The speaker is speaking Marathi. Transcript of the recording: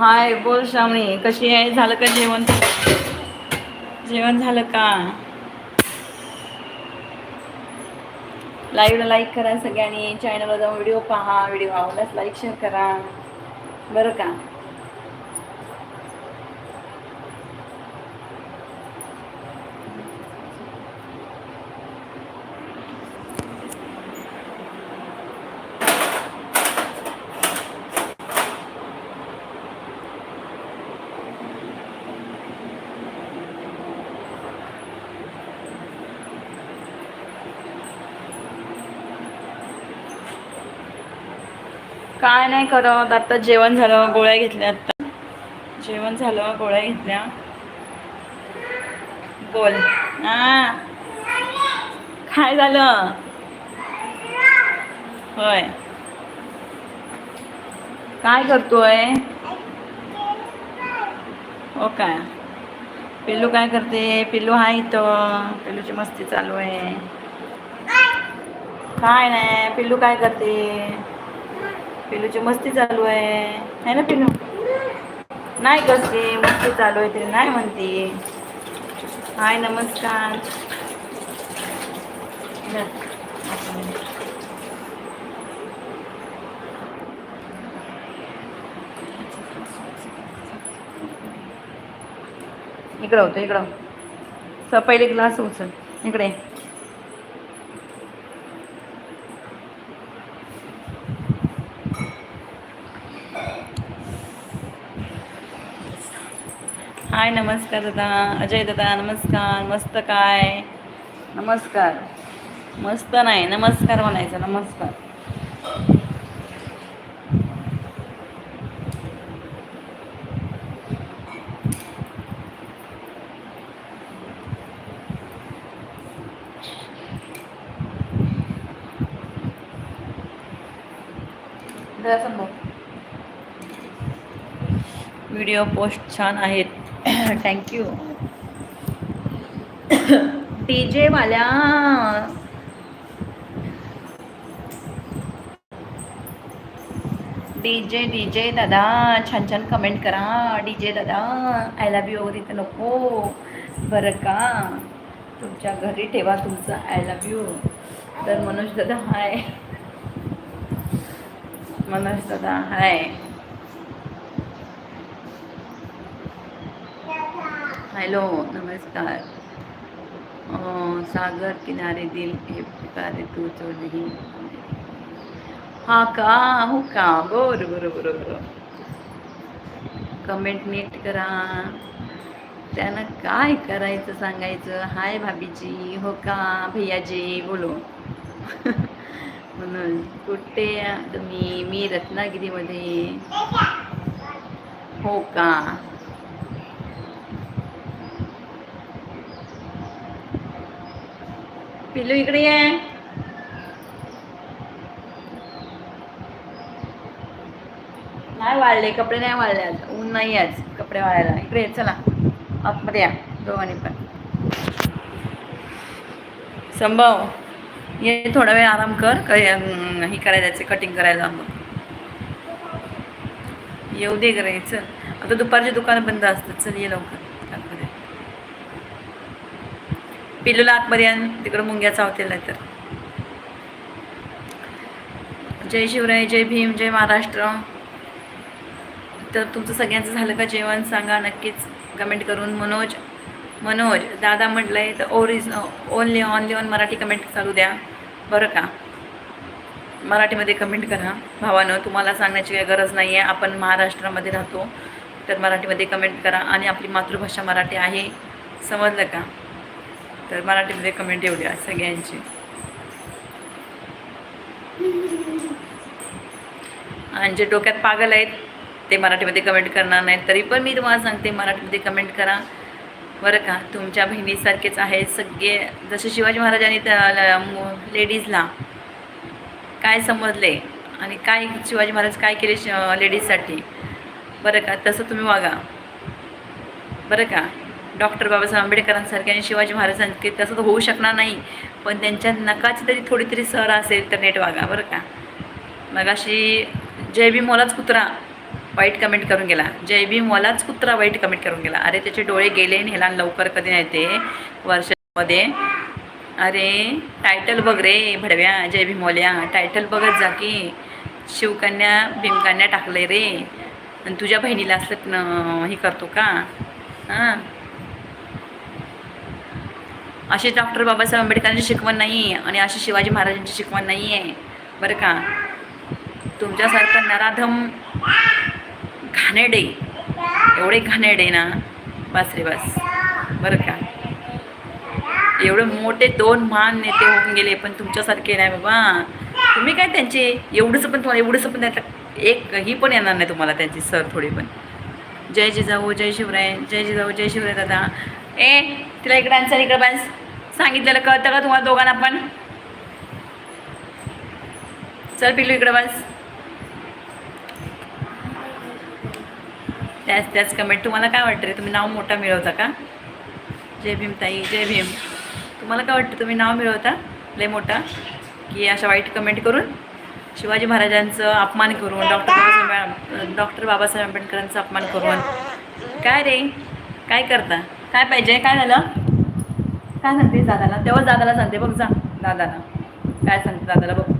हाय बोल श्रावणी कशी आहे? झालं का जेवण? जेवण झालं का? लाईव्हला लाईक करा सगळ्यांनी. चॅनलवर जाऊन व्हिडिओ पहा. व्हिडिओ आवडल्यास लाईक शेअर करा. बरं का? काय नाही करत आता जेवण झालं गोळ्या घेतल्या आता. जेवण झालं गोळ्या घेतल्या. बोल. हा. काय झालं? होय. काय करतोय? हो काय? पिल्लू काय करते? पिल्लू आहे इथं. पिल्लूची मस्ती चालू आहे. काय नाही पिल्लू काय करते? पिलूची मस्ती चालू आहे. है ना पिलू? नाही कसली मस्ती चालू आहे तरी नाही म्हणते. हाय नमस्कार. इकडं होतं इकडं. पहिले ग्लास उचल. इकडे. हाय नमस्कार दादा. अजय दादा नमस्कार. मस्त काय? नमस्कार. मस्त नाही. नमस्कार म्हणायचं. नमस्कार. व्हिडिओ पोस्ट छान आहेत. Thank you. डी वाल्या डी जे डी जे दादा छान छान कमेंट करा. डी जे दादा आय लव्ह यू वगैरे तर नको. बरं का? तुमच्या घरी ठेवा तुमचं आय लव्ह यू तर मनोज दादा हाय मनोज दादा हाय हॅलो नमस्कार. सागर किनारे दिल हे पुकारे तू तो हा का? हो का? बरं बरं बरं बरं. कमेंट नीट करा. त्यानं काय करायचं सांगायचं? हाय भाभीजी हो का? भैयाजी बोलो. म्हणून कुठे तुम्ही? मी रत्नागिरीमध्ये. हो का? पिल्लू इकडे ये. नाही वाळले कपडे नाही वाळले आज. ऊन नाही आज कपडे वाळायला. इकडे ये, चला. आतमध्ये या दोघांनी पण. संभव ये थोडा वेळ आराम कर. हे करायला जायचं कटिंग करायला. मग येऊ दे करायचं आता दुपारचे दुकान बंद असतात चल ये लवकर आतमध्ये पिल्लूला आतमध्ये आण तिकडं मुंग्या चावतील तर जय शिवराय जय भीम जय महाराष्ट्र. तर तुमचं सगळ्यांचं झालं का जेवण? सांगा नक्कीच कमेंट करून. मनोज मनोज दादा म्हटलंय तर ओरिज only only on Marathi comment चालू द्या. बरं का? मराठीमध्ये कमेंट करा. भावानं तुम्हाला सांगण्याची काही गरज नाही आहे आपण महाराष्ट्रामध्ये राहतो तर मराठीमध्ये कमेंट करा. आणि आपली मातृभाषा मराठी आहे. समजलं का? तर मराठीमध्ये कमेंट येऊ द्या सगळ्यांची. आणि जे डोक्यात पागल आहेत ते मराठीमध्ये कमेंट करणार नाहीत. तरी पण मी तुम्हाला सांगते मराठीमध्ये कमेंट करा. बरं का? तुमच्या बहिणीसारखेच आहे सगळे. जसे शिवाजी महाराजांनी त्या लेडीजला काय समजले आणि काय शिवाजी महाराज काय केले लेडीजसाठी बरं का? तसं तुम्ही वागा. बरं का? डॉक्टर बाबासाहेब आंबेडकरांसारखे आणि शिवाजी महाराजांसारखे तसं तर होऊ शकणार नाही. पण त्यांच्या नकाची तरी थोडी तरी सर असेल तर नेट वागा बरं का? मग अशी जय भीम मोलाच कुत्रा वाईट कमेंट करून गेला. जय भीम मलाच कुत्रा वाईट कमेंट करून गेला. अरे त्याचे डोळे गेले आणि ह्याला लवकर कधी नाही ते वर्षामध्ये. अरे टायटल बघ रे भडव्या जय भीमोल्या टायटल बघत जा की. शिवकन्या भीमकन्या टाकलंय रे. आणि तुझ्या बहिणीला असं हे करतो का? हां. अशी डॉक्टर बाबासाहेब आंबेडकरांची शिकवण नाही आणि अशी शिवाजी महाराजांची शिकवण नाही आहे बरं का? तुमच्यासारखं नराधम घाणेडे एवढे घाणेडे ना? बस रे बस. बरं का? एवढे मोठे दोन महान नेते होऊन गेले पण तुमच्यासारखे नाही बाबा. तुम्ही काय त्यांचे? एवढंसं पण तुम्हाला एवढंसं पण त्यात एक ही पण येणार नाही तुम्हाला त्यांची सर थोडी पण. जय जिजाऊ जय शिवराय जय जिजाऊ जय शिवराय दादा. ए तिला इकडे आन्सर इकडे बस सांगितलेलं कळतं का तुम्हाला दोघांना पण? चल पिल्लू इकडे बस त्याच त्याच कमेंट तुम्हाला काय वाटतं रे? तुम्ही नाव मोठा मिळवता का? जय भीम ताई जय भीम. तुम्हाला काय वाटतं? तुम्ही नाव मिळवता? लय मोठा? की अशा वाईट कमेंट करून? शिवाजी महाराजांचं अपमान करून डॉक्टर बाबासाहेब डॉक्टर बाबासाहेब आंबेडकरांचा अपमान करून. काय रे? काय करता? काय पाहिजे? काय झालं? काय सांगते? दादाला तेव्हा दादाला सांगते. बघ जा दादाला. काय सांगते दादाला बघ.